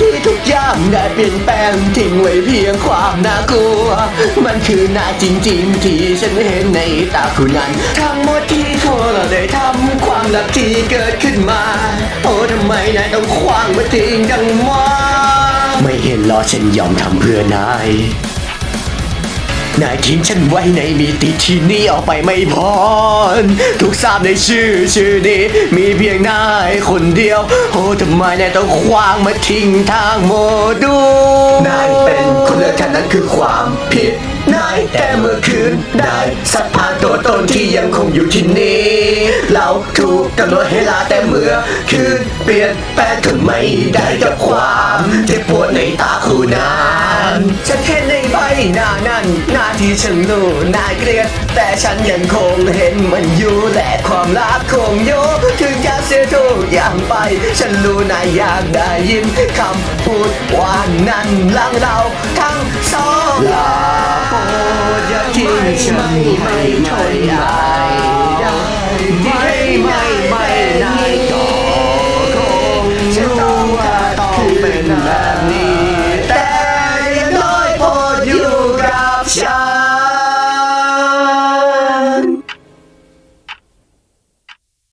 ที่ทุกอย่างได้เปลี่ยนแปลงทิ้งไว้เพียงความน่ากลัว มันคือหน้าจริงๆ ที่ฉันเห็นในตาคุณนั้น ทั้งหมดที่เราได้ทำความลับที่เกิดขึ้นมา โอ้ทำไมนายต้องคว้างมาทิ้งดังมาไม่เห็นหรอฉันยอมทำเพื่อนาย นายทิ้งฉันไว้ในมิติที่นี้ออกไปไม่พอทุกทราบในชื่อชื่อนี้ มีเพียงนายคนเดียว โอ้ทำไมนายต้องคว้างมาทิ้งทางโมดูนายเป็นคนเลือกแค่นั้นคือความผิดนายแต่เมื่อคืนได้สัตว์ผ่านตัวตนที่ยังคงอยู่ที่นี่ เราถูกกำหนดให้ลาแต่เมื่อคืนเปลี่ยนแปลงทนไม่ได้กับความเจ็บปวดในตาคู่นั้นฉันเห็น หน้านั้นหน้าที่ฉันรู้น่าเกลียดแต่ฉันยังคงเห็นมันอยู่และความลับคงอยู่ถึงจะเสียทุกอย่างไป ฉันรู้นายอยากได้ยินคำพูดว่านั้นหลังเราทั้งสองลาโปรดอย่าทิ้งฉันให้ทน